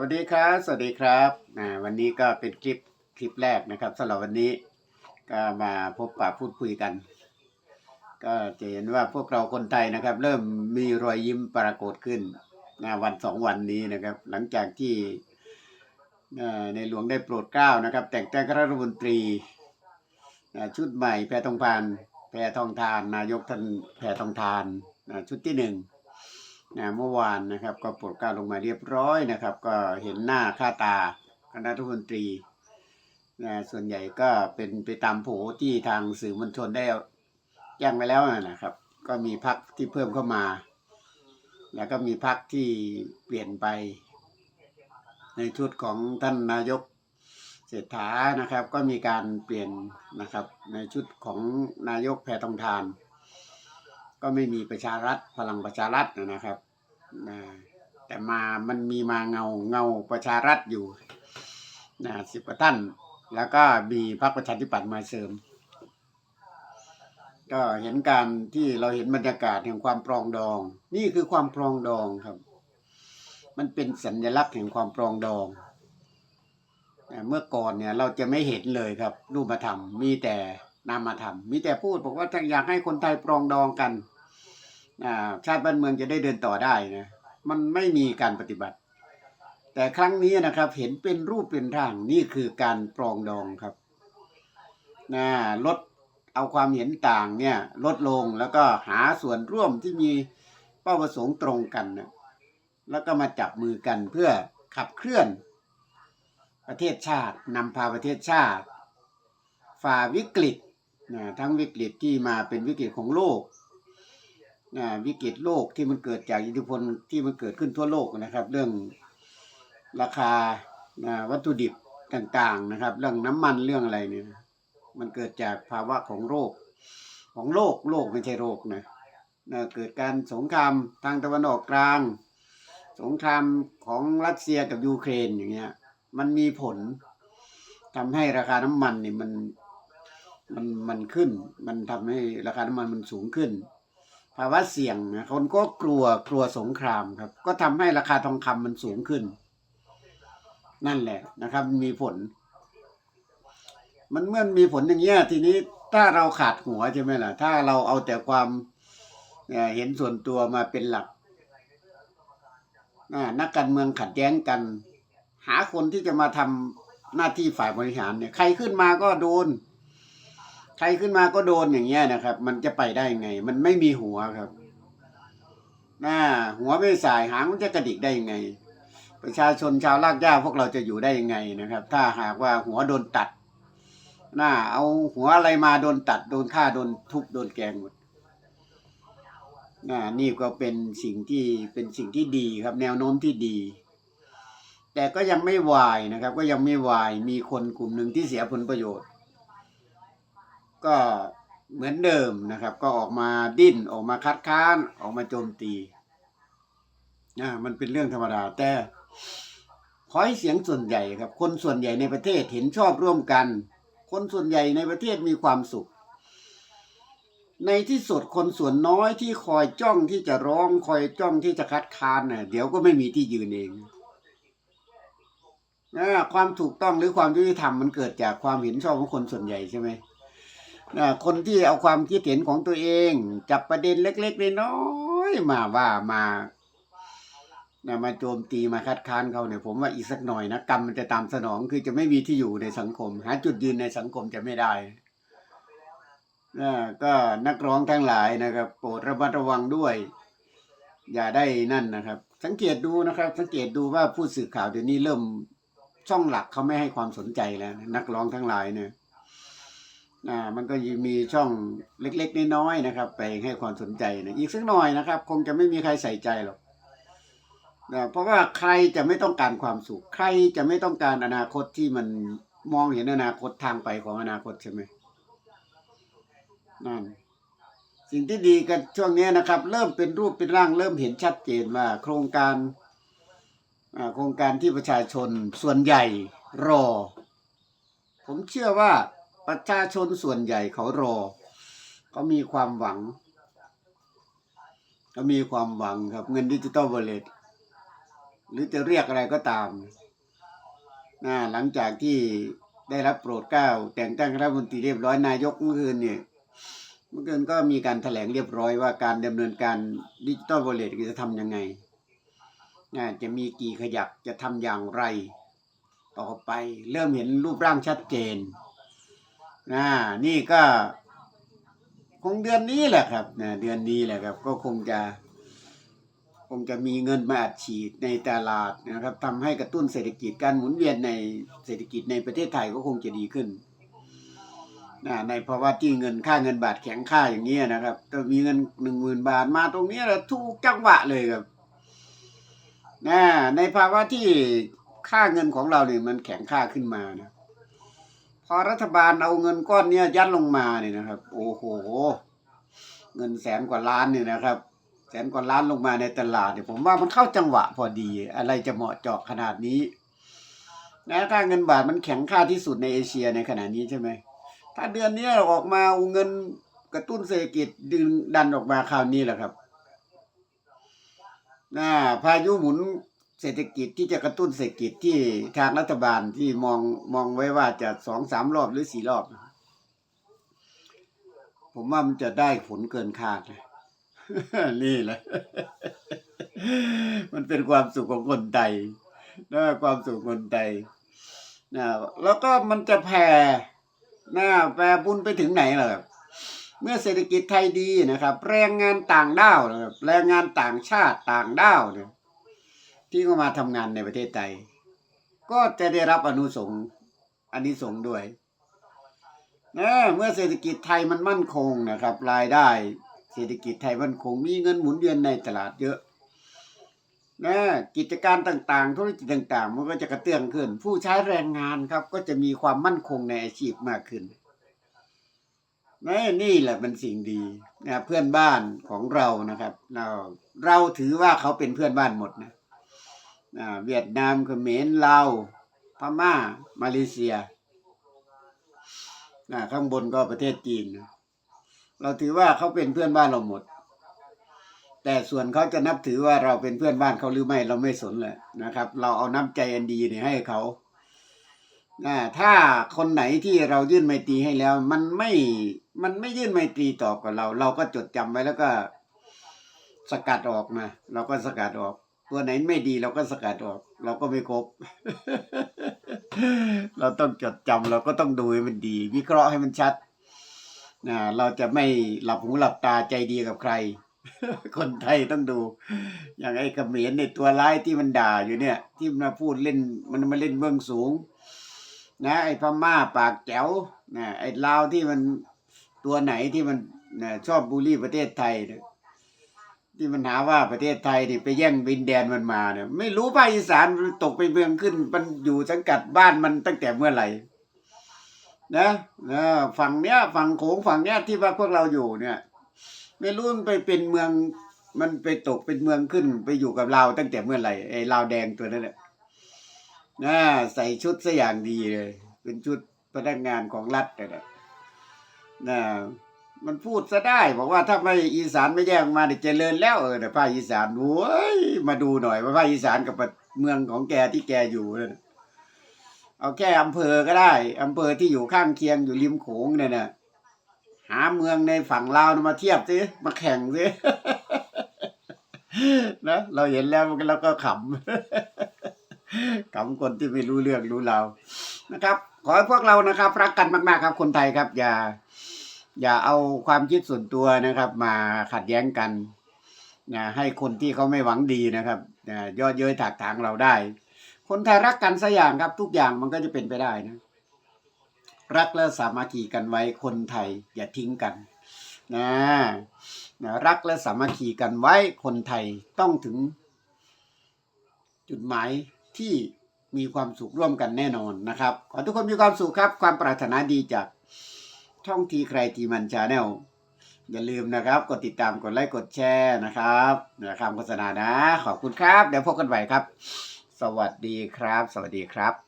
วัสดีครับ สวัสดีครับวันนี้ก็เป็นคลิปคลิปแรกนะครับสำหรับวันนี้ก็มาพบปะพูดคุยกัน ก็จะเห็นว่าพวกเราคนไทยนะครับ เริ่มมีรอยยิ้มปรากฏขึ้นนะวันสองวันนี้นะครับ หลังจากที่ในหลวงได้โปรดเกล้านะครับ แต่งตั้งรัฐมนตรีชุดใหม่แพรทองทานแพรทองทาน นายกท่านแพรทองทานชุดที่หนึ่ง นะเมื่อวานนะครับก็ปรดกล้าลงมาเรียบร้อยนะครับ ก็เห็นหน้าค่าตาคณะรัฐมนตรีนะส่วนใหญ่ก็เป็นไปตามโผที่ทางสื่อมวลชนได้แจ้งไปแล้วนะครับ ก็มีพักที่เพิ่มเข้ามา แล้วก็มีพักที่เปลี่ยนไป ในชุดของท่านนายกเศรษฐานะครับ ก็มีการเปลี่ยนนะครับในชุดของนายกแพทองทาน ก็ไม่มีประชารัฐพลังประชารัฐนะครับนะแต่มามันมีมาเงาเงาประชารัฐอยู่นะสิบกว่าท่าน แล้วก็มีพรรคประชาธิปัตย์มาเสริม ก็เห็นการที่เราเห็นบรรยากาศแห่งความปรองดอง นี่คือความปรองดองครับ มันเป็นสัญลักษณ์แห่งความปรองดองเมื่อก่อนเนี่ยเราจะไม่เห็นเลยครับรูปธรรมมีแต่นามธรรมมีแต่พูดบอกว่าอยากให้คนไทยปรองดองกันอ ชาติบ้านเมืองจะได้เดินต่อได้นะมันไม่มีการปฏิบัติ แต่ครั้งนี้นะครับ เห็นเป็นรูปเป็นร่างนี่คือการปรองดองครับนะลดเอาความเห็นต่างเนี่ยลดลงแล้วก็หาส่วนร่วมที่มีเป้าประสงค์ตรงกันนะแล้วก็มาจับมือกันเพื่อขับเคลื่อน ประเทศชาตินำพาประเทศชาติ ฝ่าวิกฤตนะทั้งวิกฤตที่มาเป็นวิกฤตของโลก วิกฤตโลกที่มันเกิดจากอิทธิพลที่มันเกิดขึ้นทั่วโลกนะครับ เรื่องราคาวัตถุดิบต่างๆนะครับ เรื่องน้ำมันเรื่องอะไรเนี่ยมันเกิดจากภาวะของโรค ของโลกโลกไม่ใช่โรคนะเกิดการสงครามทางตะวันออกกลาง สงครามของรัสเซียกับยูเครนอย่างเงี้ยมันมีผลทำให้ราคาน้ำมันนี่มันมันมันขึ้น มันทำให้ราคาน้ำมันมันสูงขึ้น ภาวะเสี่ยงนะคนก็กลัวกลัวสงครามครับ ก็ทำให้ราคาทองคำมันสูงขึ้น นั่นแหละนะครับมีผล มันเมื่อมีผลอย่างเงี้ยทีนี้ถ้าเราขาดหัวใช่ไหมล่ะ ถ้าเราเอาแต่ความเห็นส่วนตัวมาเป็นหลักนักการเมืองขัดแย้งกัน หาคนที่จะมาทำหน้าที่ฝ่ายบริหารเนี่ย ใครขึ้นมาก็โดน ใครขึ้นมาก็โดนอย่างเงี้ยนะครับ มันจะไปได้ไง มันไม่มีหัวครับหน้าหัวไม่สายหางมันจะกระดิกได้ยังไง ประชาชนชาวลากหญ้าพวกเราจะอยู่ได้ยังไงนะครับ ถ้าหากว่าหัวโดนตัด หน้า เอาหัวอะไรมาโดนตัด โดนฆ่าโดนทุบโดนแกงหมดน่านี่ก็เป็นสิ่งที่เป็นสิ่งที่ดีครับ แนวโน้มที่ดี แต่ก็ยังไม่วายนะครับ ก็ยังไม่วายมีคนกลุ่มหนึ่งที่เสียผลประโยชน์ ก็เหมือนเดิมนะครับ ก็ออกมาดิ้นออกมาคัดค้านออกมาโจมตีอ่ามันเป็นเรื่องธรรมดา แต่ขอให้เสียงส่วนใหญ่ครับ คนส่วนใหญ่ในประเทศเห็นชอบร่วมกัน คนส่วนใหญ่ในประเทศมีความสุข ในที่สุดคนส่วนน้อยที่คอยจ้องที่จะร้องคอยจ้องที่จะคัดค้านน่ะเดี๋ยวก็ไม่มีที่ยืนเองนะความถูกต้องหรือความยุติธรรมมันเกิดจากความเห็นชอบของคนส่วนใหญ่ใช่ไหม คนที่เอาความคิดเห็นของตัวเอง จับประเด็นเล็กๆน้อยๆมาว่ามานะมาโจมตีมาคัดค้านเขาเนี่ยผมว่าอีกสักหน่อยนะกรรมมันจะตามสนองคือจะไม่มีที่อยู่ในสังคม หาจุดยืนในสังคมจะไม่ได้นะก็นักร้องทั้งหลายนะครับ โปรดระมัดระวังด้วย อย่าได้นั่นนะครับ สังเกตดูนะครับ สังเกตดูว่าผู้สื่อข่าวเดี๋ยวนี้เริ่มช่องหลักเขาไม่ให้ความสนใจแล้วนะนักร้องทั้งหลายเนี่ย อ่ามันก็ยังมีช่องเล็กๆน้อยๆนะครับ ไปให้ความสนใจนะอีกสักหน่อยนะครับ คงจะไม่มีใครใส่ใจหรอกนะเพราะว่าใครจะไม่ต้องการความสุข ใครจะไม่ต้องการอนาคตที่มันมองเห็นอนาคตทางไปของอนาคตใช่ไหมนั่นสิ่งที่ดีกันช่วงนี้นะครับ เริ่มเป็นรูปเป็นร่าง เริ่มเห็นชัดเจนว่า โครงการอ่าโครงการที่ประชาชนส่วนใหญ่รอ ผมเชื่อว่า ประชาชนส่วนใหญ่เขารอเขามีความหวังเขามีความหวังครับ เงินดิจิตอลวอลเล็ตหรือจะเรียกอะไรก็ตามนะหลังจากที่ได้รับโปรดเกล้า แต่งตั้งรัฐมนตรีเรียบร้อยนายกเมื่อคืนเนี่ยเมื่อคืนก็มีการแถลงเรียบร้อยว่าการดำเนินการดิจิตอลวอลเล็ตจะทำยังไงนะจะมีกี่ขยักจะทำอย่างไร ต่อไปเริ่มเห็นรูปร่างชัดเจน นะนี่ก็ คงเดือนนี้แหละครับนะเดือนนี้แหละครับ ก็คงจะ คงจะมีเงินมาอัดฉีดในตลาดนะครับทำให้กระตุ้นเศรษฐกิจการหมุนเวียนในเศรษฐกิจในประเทศไทยก็คงจะดีขึ้นนะในภาวะที่เงินค่าเงินบาทแข็งค่าอย่างนี้นะครับก็มีเงินหนึ่งหมื่นบาทมาตรงนี้แหละถูกจังหวะเลยครับนะในภาวะที่ค่าเงินของเราเนี่ยมันแข็งค่าขึ้นมานะ พอรัฐบาลเอาเงินก้อนเนี้ยยัดลงมาเนี่ยนะครับ โอ้โห เงินแสนกว่าล้านเนี่ยนะครับ แสนกว่าล้านลงมาในตลาดเนี่ยผมว่ามันเข้าจังหวะพอดี อะไรจะเหมาะเจาะขนาดนี้นะค่าเงินบาทมันแข็งค่าที่สุดในเอเชียในขณะนี้ใช่ไหมถ้าเดือนนี้ออกมาเอาเงินกระตุ้นเศรษฐกิจดึงดันออกมาคราวนี้แหละครับนะพายุหมุน เศรษฐกิจที่จะกระตุ้นเศรษฐกิจที่ทางรัฐบาลที่มองมองไว้ว่าจะสองสามรอบหรือสี่รอบ ผมว่ามันจะได้ผลเกินคาดเลยนี่แหละ มันเป็นความสุขของคนไทยนะความสุขคนไทยนะแล้วก็มันจะแผ่นะแผ่บุญไปถึงไหนล่ะครับเมื่อเศรษฐกิจไทยดีนะครับ แรงงานต่างด้าวนะครับแรงงานต่างชาติต่างด้าวเนี่ย ที่เข้ามาทำงานในประเทศไทย ก็จะได้รับอนุสงอันนี้สงด้วยนะเมื่อเศรษฐกิจไทยมันมั่นคงนะครับ รายได้ เศรษฐกิจไทยมั่นคง มีเงินหมุนเวียนในตลาดเยอะนะกิจการต่างๆ ธุรกิจต่างๆ มันก็จะกระเตื้องขึ้น ผู้ใช้แรงงานครับ ก็จะมีความมั่นคงในอาชีพมากขึ้นนะนี่แหละเป็นสิ่งดีนะเพื่อนบ้านของเรานะครับ เราเราถือว่าเขาเป็นเพื่อนบ้านหมดนะ เวียดนามเขมรลาวพม่า มาเลเซียข้างบนก็ประเทศจีน เราถือว่าเขาเป็นเพื่อนบ้านเราหมด แต่ส่วนเขาจะนับถือว่าเราเป็นเพื่อนบ้านเขาหรือไม่เราไม่สนเลยนะครับ เราเอาน้ำใจอันดีเนี่ยให้เขาถ้าคนไหนที่เรายื่นไมตรีให้แล้ว มันไม่มันไม่ยื่นไมตรีตอบกับเรา เราก็จดจำไว้แล้วก็สกัดออกมาเราก็สกัดออก ตัวไหนไม่ดีเราก็สกัดออก เราก็ไม่ครบ เราต้องจดจำเราก็ต้องดูให้มันดี วิเคราะห์ให้มันชัดนะเราจะไม่หลับหูหลับตาใจดีกับใคร คนไทยต้องดู อย่างไอ้เขมรในตัวร้ายที่มันด่าอยู่เนี่ย ที่มันมาพูดเล่นมันมาเล่นเบื้องสูง นะไอ้พม่าปากแจ๋วนะไอ้ลาวที่มันตัวไหนที่มันนะชอบบูลลี่ประเทศไทยเนี่ย ที่มันหาว่าประเทศไทยนี่ไปแย่งบินแดนมันมาเนี่ย ไม่รู้ภาคอีสานมันตกไปเมืองขึ้น มันอยู่สังกัดบ้านมันตั้งแต่เมื่อไหร่นะนะฝั่งเนี้ยฝั่งโขงฝั่งเนี้ยที่ว่าพวกเราอยู่เนี่ย ไม่รู้มันไปเป็นเมือง มันไปตกเป็นเมืองขึ้น ไปอยู่กับเราตั้งแต่เมื่อไหร่ไอ้ลาวแดงตัวนั้นแหละนะใส่ชุดซะอย่างดีเลย เป็นชุดพนักงานของรัฐเลยนะนะ มันพูดซะได้ บอกว่าถ้าไม่อีสานไม่แยกมาเนี่ยเจริญแล้วเออแต่ภาคอีสานโว้ยมาดูหน่อยว่าภาคอีสานกับเมืองของแกที่แกอยู่นั่นน่ะเอาแค่อำเภอก็ได้อำเภอที่อยู่ข้างเคียงอยู่ริมโขงเนี่ยนะหาเมืองในฝั่งลาวมาเทียบสิมาแข่งสินะเราเห็นแล้วเราก็ขำขำคนที่ไม่รู้เรื่องรู้ราวนะครับ ขอให้พวกเรานะครับ รักกันมากๆครับคนไทยครับ อย่า อย่าเอาความคิดส่วนตัวนะครับ มาขัดแย้งกันนะให้คนที่เขาไม่หวังดีนะครับนะย่อเย้ยถากถางเราได้ คนไทยรักกันสัอย่างครับ ทุกอย่างมันก็จะเป็นไปได้นะ รักและสามัคคีกันไว้คนไทยอย่าทิ้งกันนะนะรักและสามัคคีกันไว้คนไทยต้องถึง จุดหมายที่มีความสุขร่วมกันแน่นอนนะครับ ขอทุกคนมีความสุขครับ ความปรารถนาดีจาก ช่องทีใครทีมันชาแนลอย่าลืมนะครับ กดติดตามกดไลค์กดแชร์นะครับนะคำโฆษณานะ ขอบคุณครับ เดี๋ยวพบกันใหม่ครับ สวัสดีครับ สวัสดีครับ